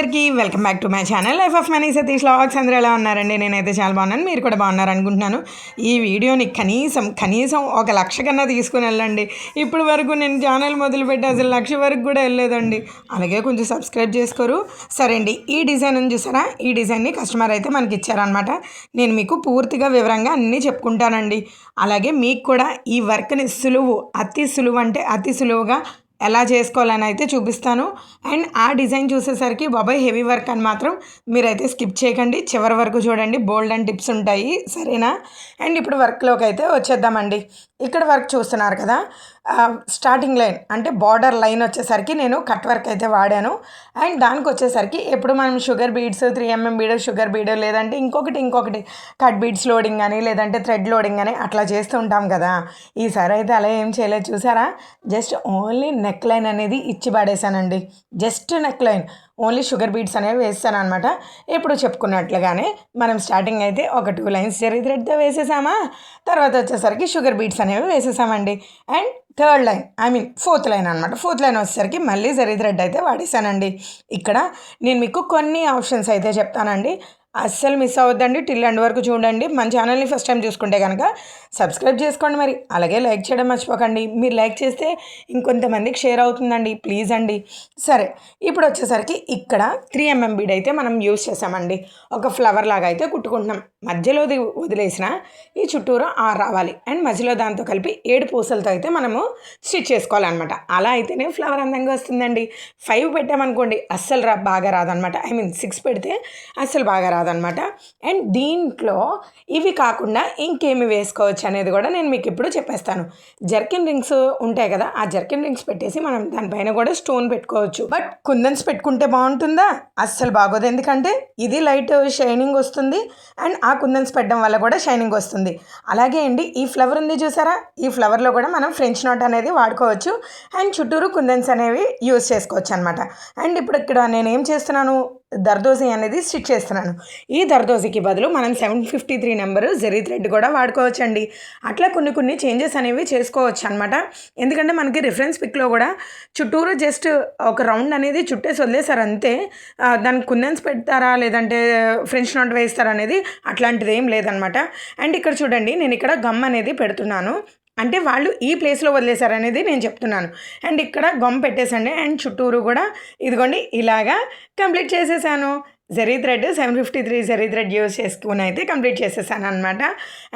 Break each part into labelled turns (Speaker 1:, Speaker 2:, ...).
Speaker 1: అందరికీ welcome back to my channel. Life of money Satish logs అందరూ ఎలా ఉన్నారండి? నేనైతే చాలా బాగున్నాను. మీరు కూడా బాగున్నారు అనుకుంటున్నాను ఈ వీడియోని కనీసం కనీసం ఒక లక్ష కన్నా తీసుకుని వెళ్ళండి. ఇప్పుడు వరకు నేను ఛానల్ మొదలుపెట్టి అసలు లక్ష వరకు కూడా వెళ్ళలేదండి. అలాగే కొంచెం సబ్స్క్రైబ్ చేసుకోరు. సరే అండి ఈ డిజైన్ ఉంది చూసారా? ఈ డిజైన్ని కస్టమర్ అయితే మనకి ఇచ్చారనమాట నేను మీకు పూర్తిగా వివరంగా అన్నీ చెప్పుకుంటానండి. అలాగే మీకు కూడా ఈ వర్క్ని సులువు అతి సులువు అంటే అతి సులువుగా ఎలా చేసుకోవాలని అయితే చూపిస్తాను. అండ్ ఆ డిజైన్ చూసేసరికి బాబాయ్ హెవీ వర్క్ అని మాత్రం మీరైతే స్కిప్ చేయకండి. చివరి వరకు చూడండి. బోల్డ్ అండ్ టిప్స్ ఉంటాయి. సరేనా? అండ్ ఇప్పుడు వర్క్లోకి అయితే వచ్చేద్దామండి. ఇక్కడ వర్క్ చూస్తున్నారు కదా? స్టార్టింగ్ లైన్ అంటే బార్డర్ లైన్ వచ్చేసరికి నేను కట్ వర్క్ అయితే వాడాను. అండ్ దానికి వచ్చేసరికి ఎప్పుడు మనం sugar beads three mm bead sugar bead లేదంటే ఇంకొకటి ఇంకొకటి కట్ బీడ్స్ లోడింగ్ అని లేదంటే థ్రెడ్ లోడింగ్ అని అట్లా చేస్తూ ఉంటాం కదా? ఈసారి అయితే అలా ఏం చేయలేదు. చూసారా? జస్ట్ ఓన్లీ నెక్ లైన్ అనేది ఇచ్చి పడేశానండి. Just neck line only sugar beads అనేవి వేస్తాను అనమాట ఇప్పుడు చెప్పుకున్నట్లుగానే మనం స్టార్టింగ్ అయితే ఒక టూ లైన్స్ జరీ థ్రెడ్తో వేసేసామా? తర్వాత వచ్చేసరికి షుగర్ బీడ్స్ అనేవి వేసేసామండి. And third line I mean fourth line అనమాట ఫోర్త్ లైన్ వచ్చేసరికి మళ్ళీ జరీ థ్రెడ్ అయితే వాడేసానండి ఇక్కడ నేను మీకు కొన్ని ఆప్షన్స్ అయితే చెప్తానండి. అస్సలు మిస్ అవ్వద్దండి. టిల్ ఎండ్ వరకు చూడండి. మన ఛానల్ని ఫస్ట్ టైం చూసుకుంటే కనుక సబ్స్క్రైబ్ చేసుకోండి మరి. అలాగే లైక్ చేయడం మర్చిపోకండి. మీరు లైక్ చేస్తే ఇంకొంతమందికి షేర్ అవుతుందండి. ప్లీజ్ అండి. సరే ఇప్పుడు వచ్చేసరికి ఇక్కడ త్రీ ఎంఎం బీడ్ అయితే మనం యూస్ చేసామండి. ఒక ఫ్లవర్ లాగా అయితే కుట్టుకుంటున్నాం. మధ్యలో వదిలేసిన ఈ చుట్టూరు ఆరు రావాలి. అండ్ మధ్యలో దాంతో కలిపి ఏడు పూసలతో అయితే మనము స్టిచ్ చేసుకోవాలన్నమాట. అలా అయితేనే ఫ్లవర్ అందంగా వస్తుందండి. ఫైవ్ పెట్టామనుకోండి అస్సలు రా బాగా రాదనమాట ఐ మీన్ సిక్స్ పెడితే అస్సలు బాగా రాదు. కాదనమాట. అండ్ దీంట్లో ఇవి కాకుండా ఇంకేమి వేసుకోవచ్చు అనేది కూడా నేను మీకు ఇప్పుడు చెప్పేస్తాను. జర్కిన్ రింగ్స్ ఉంటాయి కదా ఆ జర్కిన్ రింగ్స్ పెట్టేసి మనం దానిపైన కూడా స్టోన్ పెట్టుకోవచ్చు. బట్ కుందన్స్ పెట్టుకుంటే బాగుంటుందా? అస్సలు బాగోదు. ఎందుకంటే ఇది లైట్ షైనింగ్ వస్తుంది అండ్ ఆ కుందన్స్ పెట్టడం వల్ల కూడా షైనింగ్ వస్తుంది. అలాగే అండి ఈ ఫ్లవర్ ఉంది చూసారా? ఈ ఫ్లవర్లో కూడా మనం ఫ్రెంచ్ నోట్ అనేది వాడుకోవచ్చు అండ్ చుట్టూరు కుందన్స్ అనేవి యూస్ చేసుకోవచ్చు అనమాట. అండ్ ఇప్పుడు ఇక్కడ నేను ఏం చేస్తున్నాను? దర్దోజీ అనేది స్టిచ్ చేస్తున్నాను. ఈ దర్దోజీకి బదులు మనం seven fifty three number zari thread కూడా వాడుకోవచ్చండి. అట్లా కొన్ని కొన్ని చేంజెస్ అనేవి చేసుకోవచ్చు అనమాట ఎందుకంటే మనకి రిఫరెన్స్ పిక్లో కూడా చుట్టూరు జస్ట్ ఒక రౌండ్ అనేది చుట్టేసి వదిలేసారు అంతే. దానికి కుందన్స్ పెడతారా లేదంటే ఫ్రెంచ్ నోట్ వేస్తారా అనేది అట్లాంటిది ఏం లేదనమాట అండ్ ఇక్కడ చూడండి నేను ఇక్కడ గమ్ అనేది పెడుతున్నాను. అంటే వాళ్ళు ఈ ప్లేస్లో వదిలేశారనేది నేను చెప్తున్నాను. అండ్ ఇక్కడ గమ్ పెట్టేసండి. అండ్ చుట్టూరు కూడా ఇదిగోండి ఇలాగా కంప్లీట్ చేసేసాను. Zari thread seven fifty three zari thread use చేసుకుని అయితే కంప్లీట్ చేసేసాను అనమాట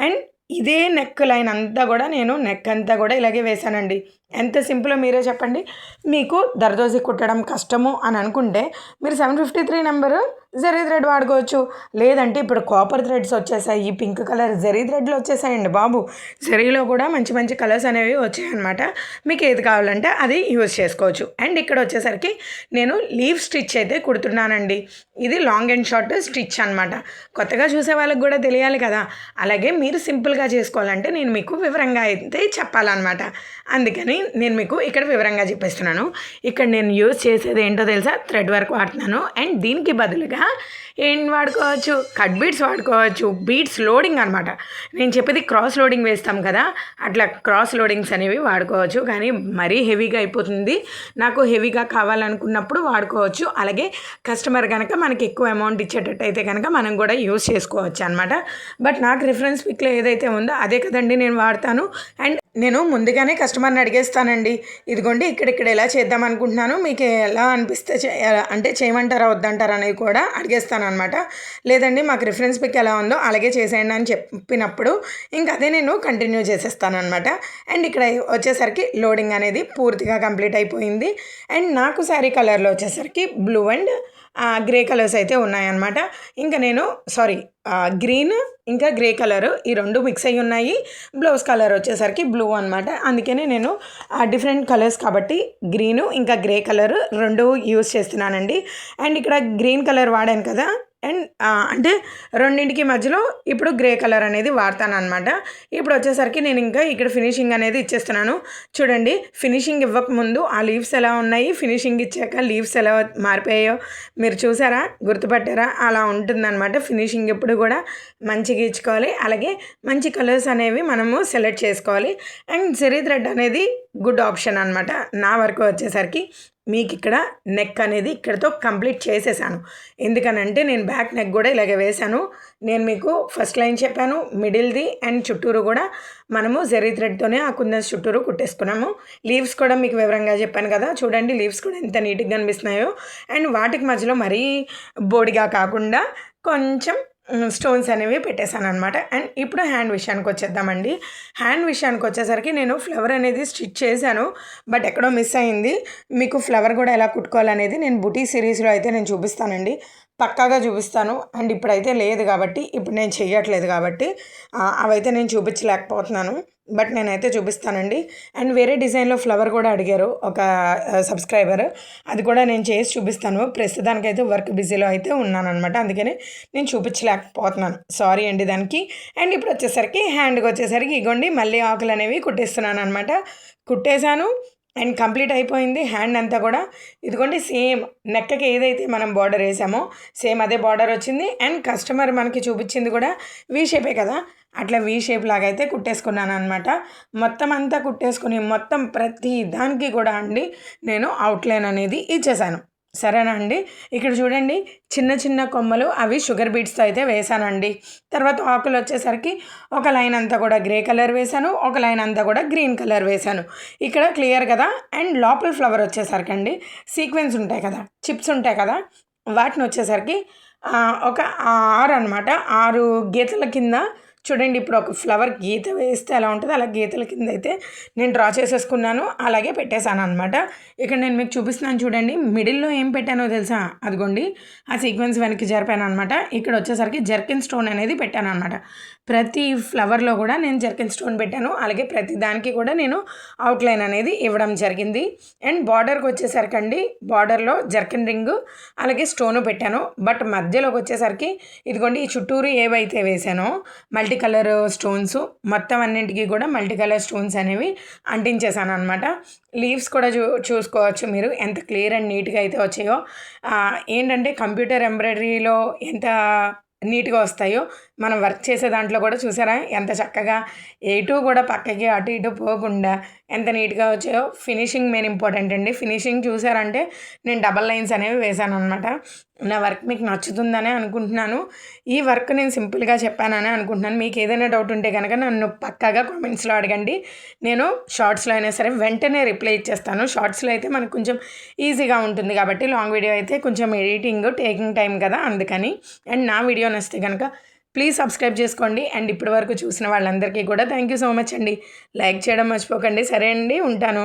Speaker 1: అండ్ ఇదే నెక్ లైన్ అంతా కూడా నేను నెక్ అంతా కూడా ఇలాగే వేశానండి. ఎంత సింపుల్ మీరే చెప్పండి. మీకు దర్దోజీ కుట్టడం కష్టము అని అనుకుంటే మీరు seven fifty three number zari thread వాడుకోవచ్చు. లేదంటే ఇప్పుడు కాపర్ థ్రెడ్స్ వచ్చేసాయి ఈ పింక్ కలర్ జరీ థ్రెడ్లు వచ్చేసాయండి బాబు. జరీలో కూడా మంచి మంచి కలర్స్ అనేవి వచ్చాయన్నమాట. మీకు ఏది కావాలంటే అది యూజ్ చేసుకోవచ్చు. అండ్ ఇక్కడ వచ్చేసరికి నేను లీవ్ స్టిచ్ అయితే కుడుతున్నానండి. ఇది లాంగ్ అండ్ షార్ట్ స్టిచ్ అనమాట కొత్తగా చూసే వాళ్ళకి కూడా తెలియాలి కదా. అలాగే మీరు సింపుల్గా చేసుకోవాలంటే నేను మీకు వివరంగా అయితే చెప్పాలన్నమాట. అందుకని నేను మీకు ఇక్కడ వివరంగా చెప్పేస్తున్నాను. ఇక్కడ నేను యూజ్ చేసేది ఏంటో తెలుసా? థ్రెడ్ వర్క్ వాడుతున్నాను. అండ్ దీనికి బదులుగా ఏం వాడుకోవచ్చు? కట్ బీట్స్ వాడుకోవచ్చు. బీట్స్ లోడింగ్ అనమాట నేను చెప్పేది క్రాస్ లోడింగ్ వేస్తాం కదా అట్లా క్రాస్ లోడింగ్స్ అనేవి వాడుకోవచ్చు. కానీ మరీ హెవీగా అయిపోతుంది. నాకు హెవీగా కావాలనుకున్నప్పుడు వాడుకోవచ్చు. అలాగే కస్టమర్ కనుక మనకి ఎక్కువ అమౌంట్ ఇచ్చేటట్టు అయితే కనుక మనం కూడా యూస్ చేసుకోవచ్చు అనమాట బట్ నాకు రిఫరెన్స్ పిక్లో ఏదైతే ఉందో అదే కదండి నేను వాడతాను. అండ్ నేను ముందుగానే కస్టమర్ని అడిగేస్తానండి. ఇదిగోండి ఇక్కడ ఎలా చేద్దాం అనుకుంటున్నాను? మీకు ఎలా అనిపిస్తే అంటే చేయమంటారా వద్దంటారా అనేది కూడా అడిగేస్తాను అనమాట లేదండి మాకు రిఫరెన్స్ పిక్ ఎలా ఉందో అలాగే చేసేయండి అని చెప్పినప్పుడు ఇంకా అదే నేను కంటిన్యూ చేసేస్తాను అనమాట అండ్ ఇక్కడ వచ్చేసరికి లోడింగ్ అనేది పూర్తిగా కంప్లీట్ అయిపోయింది. అండ్ నాకు శారీ కలర్లో వచ్చేసరికి బ్లూ అండ్ గ్రే కలర్స్ అయితే ఉన్నాయన్నమాట. ఇంకా నేను సారీ గ్రీన్ ఇంకా గ్రే కలర్ ఈ రెండు మిక్స్ అయ్యి ఉన్నాయి. బ్లౌజ్ కలర్ వచ్చేసరికి బ్లూ అనమాట అందుకనే నేను డిఫరెంట్ కలర్స్ కాబట్టి గ్రీను ఇంకా గ్రే కలర్ రెండు యూస్ చేస్తున్నానండి. అండ్ ఇక్కడ గ్రీన్ కలర్ వాడాను కదా అండ్ అంటే రెండింటికి మధ్యలో ఇప్పుడు గ్రే కలర్ అనేది వాడతాను అనమాట ఇప్పుడు వచ్చేసరికి నేను ఇంకా ఇక్కడ ఫినిషింగ్ అనేది ఇచ్చేస్తున్నాను. చూడండి ఫినిషింగ్ ఇవ్వకముందు ఆ లీవ్స్ ఎలా ఉన్నాయి ఫినిషింగ్ ఇచ్చాక లీవ్స్ ఎలా మారిపోయాయో మీరు చూసారా గుర్తుపట్టారా? అలా ఉంటుందన్నమాట. ఫినిషింగ్ ఎప్పుడు కూడా మంచిగా ఇచ్చుకోవాలి. అలాగే మంచి కలర్స్ అనేవి మనము సెలెక్ట్ చేసుకోవాలి. అండ్ జరీ థ్రెడ్ అనేది గుడ్ ఆప్షన్ అనమాట నా వరకు వచ్చేసరికి మీకు ఇక్కడ నెక్ అనేది ఇక్కడతో కంప్లీట్ చేసేసాను. ఎందుకనంటే నేను బ్యాక్ నెక్ కూడా ఇలాగ వేశాను. నేను మీకు ఫస్ట్ లైన్ చెప్పాను. మిడిల్ది అండ్ చుట్టూరు కూడా మనము జెరీ థ్రెడ్తోనే ఆ కుందన్ చుట్టూరు కుట్టేసుకున్నాము. లీవ్స్ కూడా మీకు వివరంగా చెప్పాను కదా. చూడండి లీవ్స్ కూడా ఎంత నీట్గా కనిపిస్తున్నాయో. అండ్ వాటికి మధ్యలో మరీ బోడిగా కాకుండా కొంచెం స్టోన్స్ అనేవి పెట్టేశాను అనమాట అండ్ ఇప్పుడు హ్యాండ్ విషయానికి వచ్చేద్దామండి. హ్యాండ్ విషయానికి వచ్చేసరికి నేను ఫ్లవర్ అనేది స్టిచ్ చేశాను బట్ ఎక్కడో మిస్ అయింది. మీకు ఫ్లవర్ కూడా ఎలా కుట్టుకోవాలనేది నేను బుటీ సిరీస్లో అయితే నేను చూపిస్తానండి. పక్కాగా చూపిస్తాను. అండ్ ఇప్పుడైతే లేదు కాబట్టి ఇప్పుడు నేను చేయట్లేదు కాబట్టి అవైతే నేను చూపించలేకపోతున్నాను. బట్ నేనైతే చూపిస్తానండి. అండ్ వేరే డిజైన్లో ఫ్లవర్ కూడా అడిగారు ఒక సబ్స్క్రైబర్. అది కూడా నేను చేసి చూపిస్తాను. ప్రస్తుతానికైతే వర్క్ బిజీలో అయితే ఉన్నాను అనమాట అందుకని నేను చూపించలేకపోతున్నాను. సారీ అండి దానికి. అండ్ ఇప్పుడు వచ్చేసరికి హ్యాండ్కి వచ్చేసరికి ఇగోండి మళ్ళీ ఆకులు అనేవి కుట్టేస్తున్నాను అనమాట కుట్టేశాను. అండ్ కంప్లీట్ అయిపోయింది. హ్యాండ్ అంతా కూడా ఇదిగోండి సేమ్ నెక్కకి ఏదైతే మనం బార్డర్ వేసామో సేమ్ అదే బార్డర్ వచ్చింది. అండ్ కస్టమర్ మనకి చూపించింది కూడా వీ షేపే కదా? అట్లా వీ షేప్ లాగా అయితే కుట్టేసుకున్నాను అనమాట మొత్తం అంతా కుట్టేసుకుని మొత్తం ప్రతి దానికి కూడా అండి నేను అవుట్లైన్ అనేది ఇచ్చేసాను. సరేనా అండి? ఇక్కడ చూడండి చిన్న చిన్న కొమ్మలు అవి షుగర్ బీట్స్తో అయితే వేసానండి. తర్వాత ఆకులు వచ్చేసరికి ఒక లైన్ అంతా కూడా గ్రే కలర్ వేసాను ఒక లైన్ అంతా కూడా గ్రీన్ కలర్ వేశాను ఇక్కడ క్లియర్ కదా? అండ్ లోపల ఫ్లవర్ వచ్చేసరికి అండి సీక్వెన్స్ ఉంటాయి కదా చిప్స్ ఉంటాయి కదా వాటిని వచ్చేసరికి ఒక ఆరు అనమాట ఆరు గీతల కింద చూడండి ఇప్పుడు ఒక ఫ్లవర్ గీత వేస్తే ఎలా ఉంటుందో అలా గీతల కింద అయితే నేను డ్రా చేసేసుకున్నాను అలాగే పెట్టేశాను అనమాట ఇక్కడ నేను మీకు చూపిస్తున్నాను చూడండి మిడిల్లో ఏం పెట్టానో తెలుసా? అదిగోండి ఆ సీక్వెన్స్ వెనక్కి జరిపాను అనమాట ఇక్కడ వచ్చేసరికి జర్కిన్ స్టోన్ అనేది పెట్టాను అనమాట ప్రతి ఫ్లవర్లో కూడా నేను జర్కిన్ స్టోన్ పెట్టాను అలాగే ప్రతి దానికి కూడా నేను అవుట్లైన్ అనేది ఇవ్వడం జరిగింది. అండ్ బార్డర్కి వచ్చేసరికి అండి బార్డర్లో జర్కిన్ రింగ్ అలాగే స్టోను పెట్టాను. బట్ మధ్యలోకి వచ్చేసరికి ఇదిగోండి ఈ చుట్టూరు ఏవైతే వేసానో మల్టీ మల్టీ కలర్ స్టోన్స్ మొత్తం అన్నింటికి కూడా మల్టీ కలర్ స్టోన్స్ అనేవి అంటించేసాను అనమాట లీవ్స్ కూడా చూ చూసుకోవచ్చు మీరు ఎంత క్లియర్ అండ్ నీట్గా అయితే వచ్చాయో. ఏంటంటే కంప్యూటర్ ఎంబ్రాయిడరీలో ఎంత నీట్గా వస్తాయో మనం వర్క్ చేసే దాంట్లో కూడా చూసారా? ఎంత చక్కగా ఎటు కూడా పక్కకి అటు ఇటు పోకుండా ఎంత నీట్గా వచ్చాయో. ఫినిషింగ్ మెయిన్ ఇంపార్టెంట్ అండి. ఫినిషింగ్ చూసారంటే నేను డబల్ లైన్స్ అనేవి వేశాను అనమాట నా వర్క్ మీకు నచ్చుతుందనే అనుకుంటున్నాను. ఈ వర్క్ నేను సింపుల్గా చెప్పానని అనుకుంటున్నాను. మీకు ఏదైనా డౌట్ ఉంటే కనుక నన్ను పక్కాగా కామెంట్స్లో అడగండి. నేను షార్ట్స్లో అయినా సరే వెంటనే రిప్లై ఇచ్చేస్తాను. షార్ట్స్లో అయితే మనకు కొంచెం ఈజీగా ఉంటుంది కాబట్టి లాంగ్ వీడియో అయితే కొంచెం ఎడిటింగ్ టేకింగ్ టైం కదా అందుకని. అండ్ నా వీడియో నచ్చితే కనుక ప్లీజ్ సబ్స్క్రైబ్ చేసుకోండి. అండ్ ఇప్పటి వరకు చూసిన వాళ్ళందరికీ కూడా థ్యాంక్ యూ సో మచ్ అండి. లైక్ చేయడం మర్చిపోకండి. సరే అండి ఉంటాను.